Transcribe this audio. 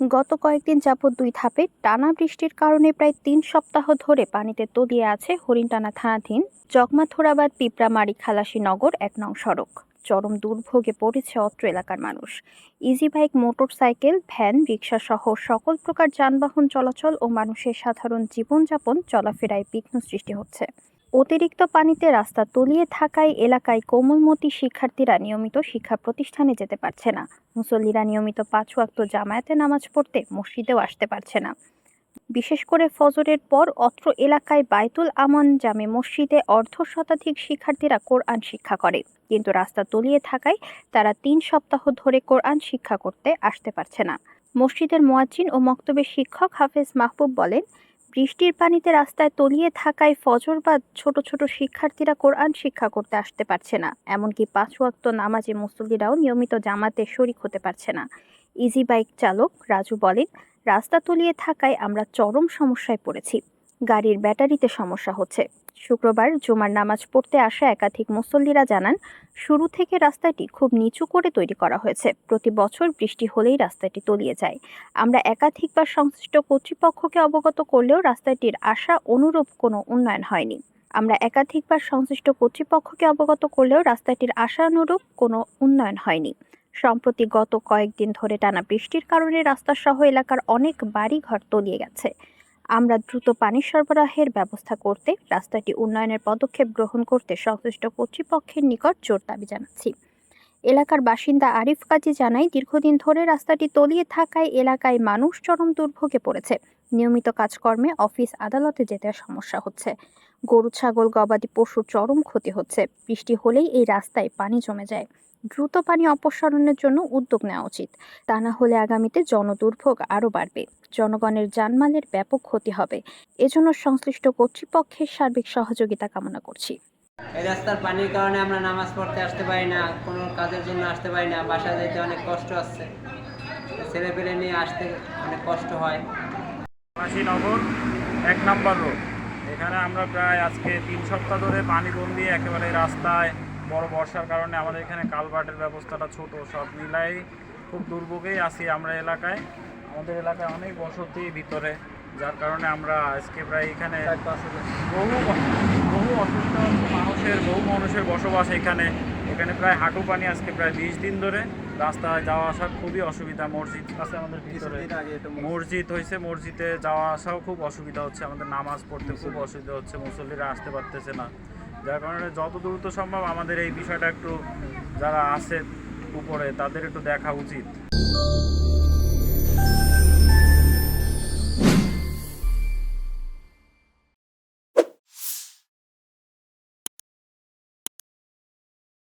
গত কয়েকদিন যাবৎ দুই ধাপে টানা বৃষ্টির কারণে প্রায় তিন সপ্তাহ ধরে পানিতে তলিয়ে আছে হরিণটানা থানাধীন জগমাথুরাবাদ পিঁপড়ামারি খালাসি নগর এক নং সড়ক। চরম দুর্ভোগে পড়েছে অত্র এলাকার মানুষ। Easy bike motorcycle, van rickshaw সহ সকল প্রকার যানবাহন চলাচল ও মানুষের সাধারণ জীবনযাপন চলাফেরায় বিঘ্ন সৃষ্টি হচ্ছে। অতিরিক্ত পানিতে রাস্তা তলিয়ে থাকায় এলাকায় কোমলমতি শিক্ষার্থীরা নিয়মিত শিক্ষা প্রতিষ্ঠানে যেতে পারছে না। মুসল্লিরা নিয়মিত পাঁচ ওয়াক্ত জামায়াতে নামাজ পড়তে মসজিদেও আসতে পারছে না। বিশেষ করে ফজরের পর অত্র এলাকায় বাইতুল আমান জামে মসজিদে অর্ধ শতাধিক শিক্ষার্থীরা কোরআন শিক্ষা করে। কিন্তু রাস্তা তলিয়ে থাকায় তারা তিন সপ্তাহ ধরে কোরআন শিক্ষা করতে আসতে পারছে না। মসজিদের মোয়াজ্জিন ও মক্তবের শিক্ষক হাফেজ মাহবুব বলেন বৃষ্টির পানিতে রাস্তায় তলিয়ে থাকায় ফজর বা ছোট ছোট শিক্ষার্থীরা কোরআন শিক্ষা করতে আসতে পারছে না। এমনকি পাঁচ ওয়াক্ত নামাজে মুসল্লিরাও নিয়মিত জামাতে শরিক হতে পারছে না। ইজি বাইক চালক রাজু বলেন, রাস্তা তলিয়ে থাকায় আমরা চরম সমস্যায় পড়েছি। গাড়ির ব্যাটারিতে সমস্যা হচ্ছে। শুক্রবার জুমার নামাজ পড়তে আসা একাধিক মুসল্লিরা জানান, শুরু থেকে রাস্তাটি খুব নিচু করে তৈরি করা হয়েছে। প্রতি বছর বৃষ্টি হলেই রাস্তাটি তলিয়ে যায়। আমরা একাধিকবার সংশ্লিষ্ট কর্তৃপক্ষকে অবগত করলেও রাস্তাটির আশা অনুরূপ কোনো উন্নয়ন হয়নি। আমরা একাধিকবার সংশ্লিষ্ট কর্তৃপক্ষকে অবগত করলেও রাস্তাটির আশানুরূপ কোনো উন্নয়ন হয়নি। সম্প্রতি গত কয়েকদিন ধরে টানা বৃষ্টির কারণে রাস্তাসহ এলাকার অনেক বাড়িঘর তলিয়ে গেছে। আমরা দ্রুত পানি সরবরাহের ব্যবস্থা করতে, রাস্তাটি উন্নয়নের পদক্ষেপ গ্রহণ করতে সংশ্লিষ্ট কর্তৃপক্ষের নিকট জোর দাবি জানাচ্ছি। এলাকার বাসিন্দা আরিফ কাজী জানায়, দীর্ঘদিন ধরে রাস্তাটি তলিয়ে থাকায় এলাকায় মানুষ চরম দুর্ভোগে পড়েছে। নিয়মিত কাজকর্মে অফিস আদালতে যেতে সমস্যা হচ্ছে। গরু, ছাগল, গবাদি পশুর চরম ক্ষতি হচ্ছে। বৃষ্টি হলেই এই রাস্তায় পানি জমে যায়। দ্রুত পানি অপসারণের জন্য উদ্যোগ নেওয়া উচিত। তা না হলে আগামীতে জনদুর্ভোগ আরও বাড়বে। জনগণের জানমালের ব্যাপক ক্ষতি হবে। এজন্য সংশ্লিষ্ট কর্তৃপক্ষের সার্বিক সহযোগিতা কামনা করছি। এই রাস্তার পানির কারণে আমরা নামাজ পড়তে আসতে পারি না কোনো কাজের জন্য আসতে পারি না বাসা যেতে অনেক কষ্ট আসছে ছেলে পেলে নিয়ে আসতে অনেক কষ্ট হয়। কাশীনগর এক নম্বর রোড। এখানে আমরা প্রায় আজকে তিন সপ্তাহ ধরে পানি বন্দি একেবারে রাস্তায় বড় বর্ষার কারণে আমাদের এখানে কালভার্টের ব্যবস্থাটা ছোট সব মিলাই খুব দুর্ভোগেই আছি আমরা এলাকায়। আমাদের এলাকায় অনেক বসতি ভিতরে যার কারণে আমরা আজকে প্রায় এখানে বহু বহু অসুস্থ মানুষের বহু মানুষের বসবাস এখানে। এখানে প্রায় হাঁটু পানি আজকে প্রায় বিশ দিন ধরে। রাস্তায় যাওয়া আসা খুবই অসুবিধা মসজিদ আছে আমাদের ভিতরে। মসজিদ হয়েছে মসজিদে যাওয়া আসাও খুব অসুবিধা হচ্ছে আমাদের নামাজ পড়তে খুব অসুবিধা হচ্ছে মুসল্লিরা আসতে পারতেছে না। যার কারণে যত দ্রুত সম্ভব আমাদের এই বিষয়টা একটু যারা আছে উপরে, তাদের একটু দেখা উচিত।